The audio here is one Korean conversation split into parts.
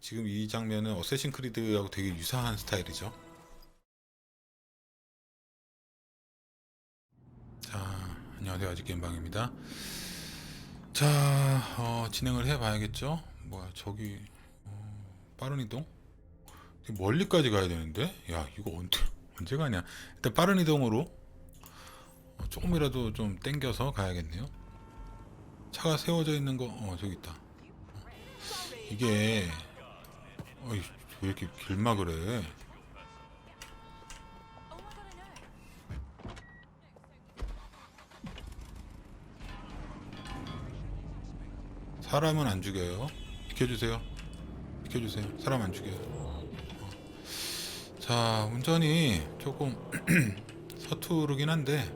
지금 이 장면은 어쌔신 크리드하고 되게 유사한 스타일이죠. 자, 안녕하세요. 아직 게임방입니다. 자, 어, 진행을 해봐야겠죠. 뭐야, 저기 어, 빠른 이동? 멀리까지 가야 되는데, 야, 이거 언제 언제 가냐? 일단 빠른 이동으로 어, 조금이라도 좀 땡겨서 가야겠네요. 차가 세워져 있는 거, 어, 저기 있다. 이게 어이, 왜 이렇게 길막을 해? 사람은 안 죽여요. 비켜주세요. 비켜주세요. 사람 안 죽여요. 어. 자, 운전이 조금 서투르긴 한데,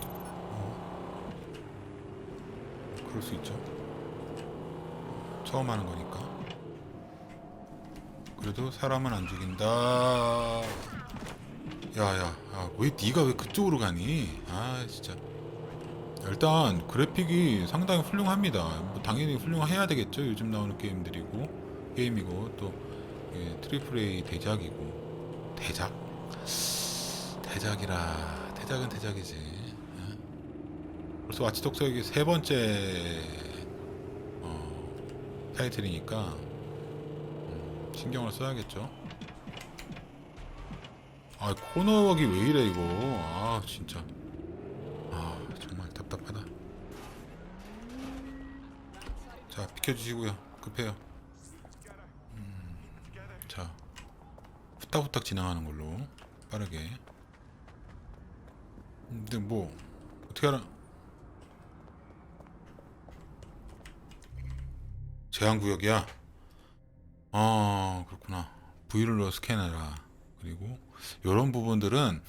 어, 그럴 수 있죠. 처음 하는 거니까. 그래도 사람은 안 죽인다. 야야, 야, 왜 네가 왜 그쪽으로 가니? 아 진짜. 일단 그래픽이 상당히 훌륭합니다. 뭐 당연히 훌륭해야 되겠죠. 요즘 나오는 게임들이고 게임이고 또 예, 트리플 A 대작이고 대작 대작이라 대작은 대작이지. 예. 벌써 와치독서에게 세 번째 어, 타이틀이니까 음, 신경을 써야겠죠. 아 코너웍이 왜 이래 이거? 아 진짜. 아 정말 답답하다. 자 비켜주시고요. 급해요. 음, 자 후딱후딱 지나가는 걸로 빠르게. 근데 뭐 어떻게 하라 제한 구역이야 아 그렇구나 V를 스캔해라 그리고 이런 부분들은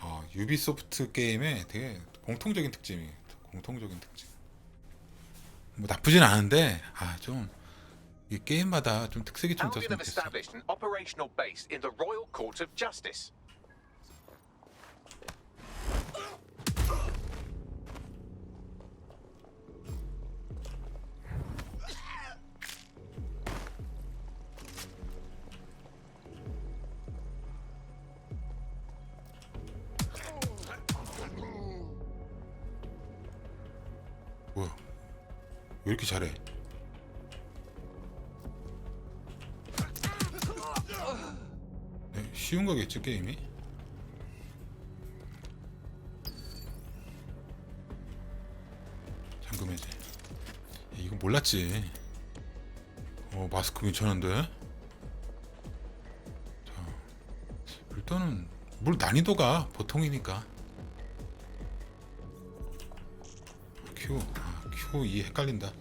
어, 유비소프트 게임의 되게 공통적인 특징이 공통적인 특징. 뭐 나쁘진 않은데 아좀 이 게임마다 좀 특색이 좀 있었으면 좋겠어. 왜 이렇게 잘해? 네, 쉬운 거겠죠 게임이? 잠금 해제. 야, 이거 몰랐지. 어 마스크 괜찮은데? 자 일단은 물 난이도가 보통이니까. 아, Q, E 헷갈린다.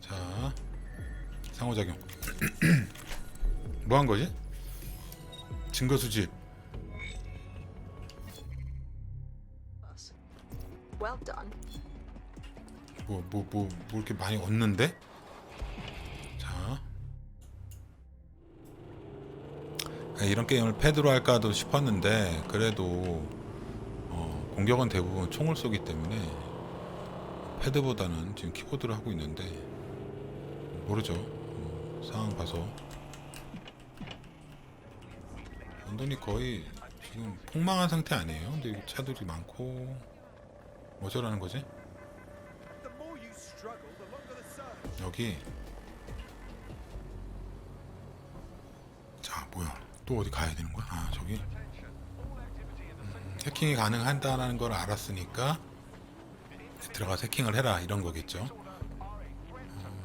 자, 상호작용. 뭐 한 거지? 증거 수집. Well done. 뭐, 뭐, 뭐, 뭐 이렇게 많이 얻는데? 자. 아, 이런 게임을 패드로 할까도 싶었는데, 그래도, 어, 공격은 대부분 총을 쏘기 때문에, 패드보다는 지금 키보드를 하고 있는데, 모르죠. 뭐, 상황 봐서. 런던이 거의 지금 폭망한 상태 아니에요? 근데 여기 차들이 많고, 뭐 저라는 거지? 여기 자 뭐야 또 어디 가야 되는 거야? 아 저기 음, 해킹이 가능한다는 걸 알았으니까 들어가서 해킹을 해라 이런 거겠죠. 어,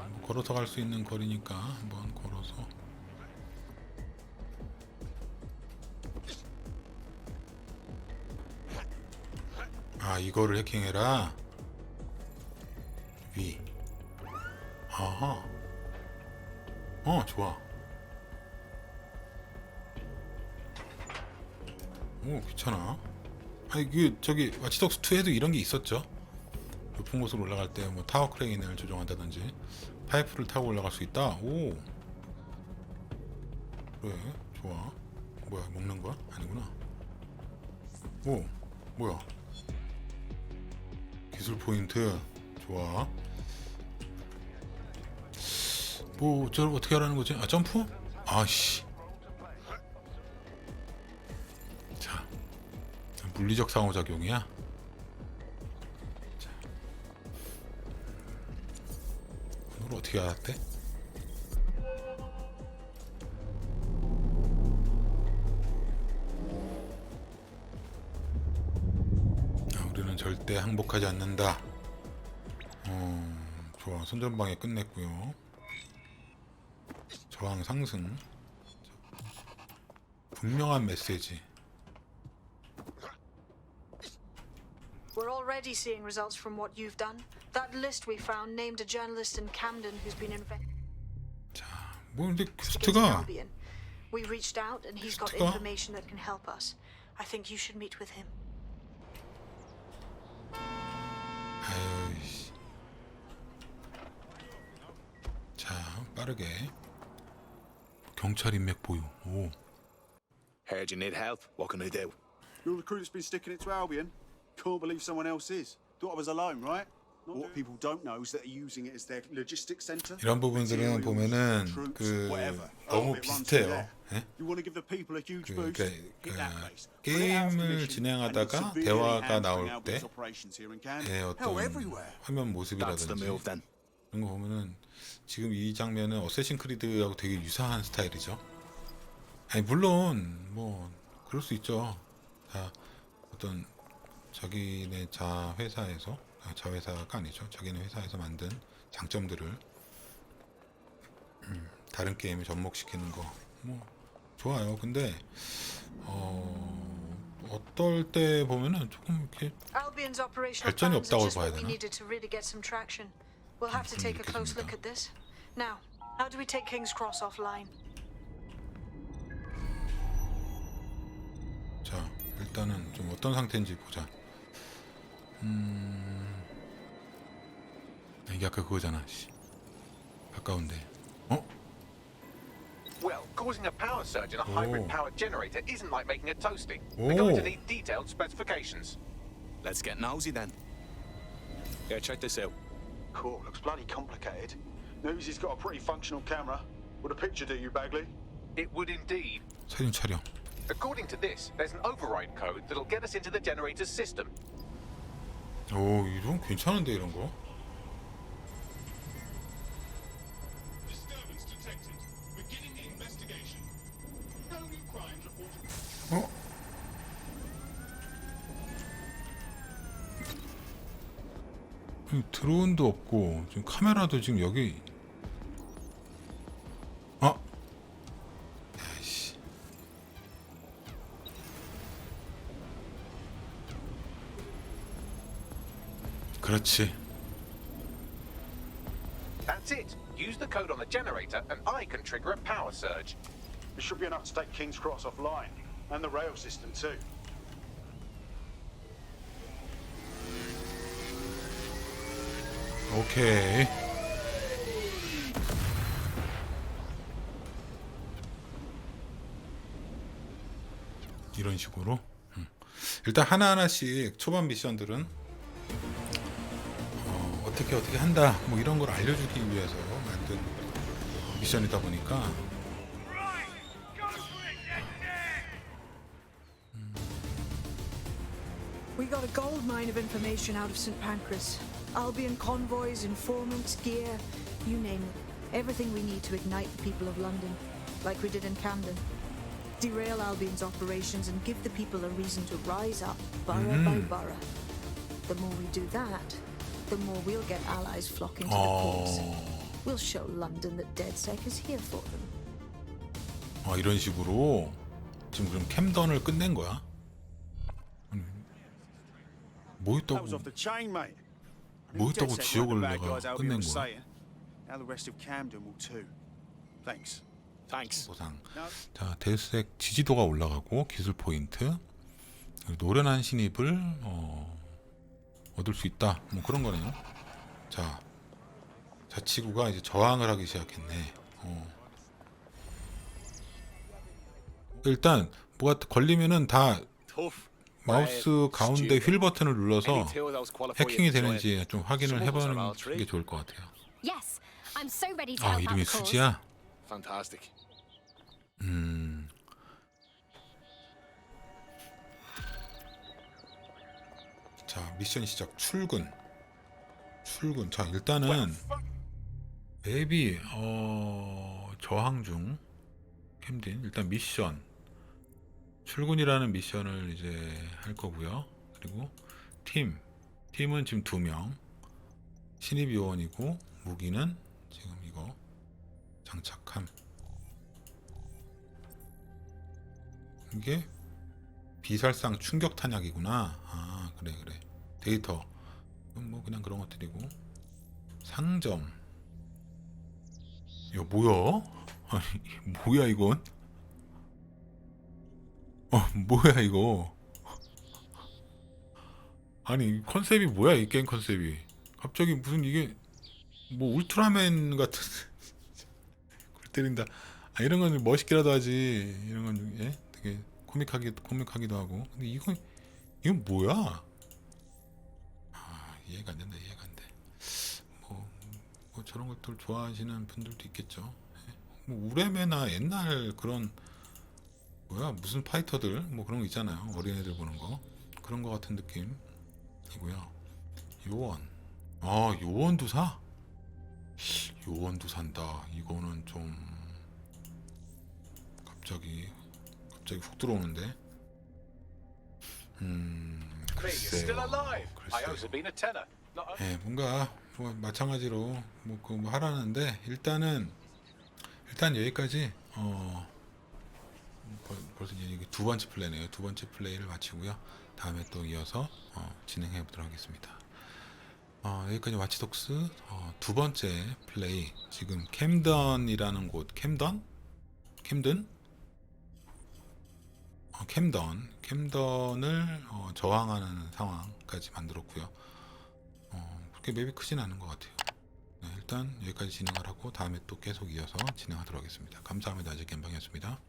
뭐 걸어서 갈 수 있는 거리니까 한번 걸어서 아 이거를 해킹해라 위 아하. 어, 좋아. 오, 괜찮아. 아니, 그, 저기, 와치독스 2에도 이런 게 있었죠. 높은 곳으로 올라갈 때, 뭐, 타워 크레인을 조정한다든지, 파이프를 타고 올라갈 수 있다. 오. 그래, 좋아. 뭐야, 먹는 거야? 아니구나. 오, 뭐야. 기술 포인트. 좋아. 뭐 저걸 어떻게 하라는 거지? 아 점프? 아씨. 자, 물리적 상호작용이야. 어떻게 알았대? 아, 우리는 절대 항복하지 않는다. 어, 좋아. 손전방에 끝냈고요. 저항 상승. 분명한 메시지. We're already seeing results from what you've done. That list we found named a journalist in Camden who's been investigating 자, 뭐 근데 against 퀘스트가 Albion. We reached out and he's got 퀘스트가? information that can help us. I think you should meet with him. 아유 씨. 자, 빠르게 경찰 인맥 보유. 오. Heard you need help. What can I do? Your recruit's been sticking it to Albion. Can't believe someone else is. Thought I was alone, right? What people don't know is that they're using it as their logistics center. 이런 부분들은 보면은 그. 너무 비슷해요. there. 예? You want to give the people a huge 그? 그러니까. 그 for 게임을 진행하다가 대화가 나올 때 어떤. 화면 모습이라든지. 이런 거 보면은 지금 이 장면은 어쌔신 크리드하고 되게 유사한 스타일이죠. 아니 물론 뭐 그럴 수 있죠. 자 어떤 자기네 자 회사에서 아, 자 회사가 아니죠. 자기네 회사에서 만든 장점들을 음, 다른 게임에 접목시키는 거 뭐 좋아요. 근데 어 어떨 때 보면은 조금 이렇게 발전이 없다고 봐야 되나? needed to really get some traction. We'll have to take a close look at this. Now, how do we take King's Cross offline? 자 일단은 좀 어떤 상태인지 보자. 음 이게 아까 그거잖아. 씨. 가까운데. 어? Well, causing a power surge in a Oh. hybrid powered generator isn't like making a toasty. Oh. We're going to need detailed specifications. Let's get nosy then. Yeah, check this out. Cool, looks bloody complicated. News he's got a pretty functional camera. Would a picture do you, Bagley? It would indeed. 사진 촬영. According to this, there's an override code that'll get us into the generator's system. 오 이런 괜찮은데 이런 거. 드론도 없고 지금 카메라도 지금 여기 아 야이씨 그렇지 That's it. Use the code on the generator, and I can trigger a power surge. It should be enough to take King's Cross offline. And the rail system, too. 오케이. 이런 식으로. 음. 일단 하나하나씩 초반 미션들은 어, 어떻게 어떻게 한다 뭐 이런 걸 알려주기 위해서 만든 미션이다 보니까 We got a gold mine of information out of St. Pancras. Albion convoys, informants, gear, you name it. Everything we need to ignite the people of London, like we did in Camden. Derail Albion's operations and give the people a reason to rise up, borough by borough. The more we do that, the more we'll get allies flocking to the cause. 어, We'll show London that DedSec is here for them. 어, 이런 식으로 지금 그럼 캠던을 끝낸 거야? 아니, 뭐 That was 있다고 뭐 set 지옥을 내가 끝낸 거야? 보상. 자, 대수색 지지도가 올라가고 기술 포인트, 노련한 신입을 어, 얻을 수 있다. 뭐 그런 거네요. 자, 자치구가 이제 저항을 하기 시작했네. 어. 일단 뭐가 걸리면은 다. 마우스 가운데. 휠 버튼을 눌러서 해킹이. 되는지 좀 확인을 해보는 게. 좋을 것 같아요. 아 이름이. 수지야? 음. 자 미션 시작 출근 출근 자 일단은 맵이 어 저항 중 캠딘 일단 미션 출근이라는 미션을 이제 할 거고요 그리고 팀 팀은 지금 두 명 신입 요원이고 무기는 지금 이거 장착함 이게 비살상 충격 탄약이구나. 아 그래 그래. 데이터. 뭐 그냥 그런 것들이고 상점. 야 뭐야? 아니 뭐야 이건? 어 뭐야 이거? 아니 컨셉이 뭐야 이 게임 컨셉이? 갑자기 무슨 이게 뭐 울트라맨 같은 골 때린다. 아 이런 건 멋있게라도 하지. 이런 건 예? 되게 코믹하기 코믹하기도 하고. 근데 이건 이건 뭐야? 아 이해가 안 된다. 이해가 안 돼. 뭐, 뭐 저런 것들 좋아하시는 분들도 있겠죠. 예. 뭐 우레메나 옛날 그런 뭐야 무슨 파이터들 뭐 그런 거 있잖아요. 어린애들 보는 거 그런 거 같은 느낌이고요. 요원. 아 요원도 사? 요원도 산다. 이거는 좀 갑자기 갑자기 훅 들어오는데. 음. 글쎄요. 글쎄요. Not only 예, 뭔가 뭐 마찬가지로 뭐그 뭐 하라는데 일단은 일단 여기까지 어 벌- 벌써 이제 이게 두 번째 플레이네요. 두 번째 플레이를 마치고요. 다음에 또 이어서 어, 진행해 보도록 하겠습니다. 어, 여기까지 와치독스 어, 두 번째 플레이 지금 캠던이라는 곳 캠던 캠든 어, 캠던 캠던을 어, 저항하는 상황까지 만들었고요. 어, 그렇게 맵이 크진 않은 것 같아요. 네, 일단 여기까지 진행을 하고 다음에 또 계속 이어서 진행하도록 하겠습니다. 감사합니다. 아직 겜방이었습니다.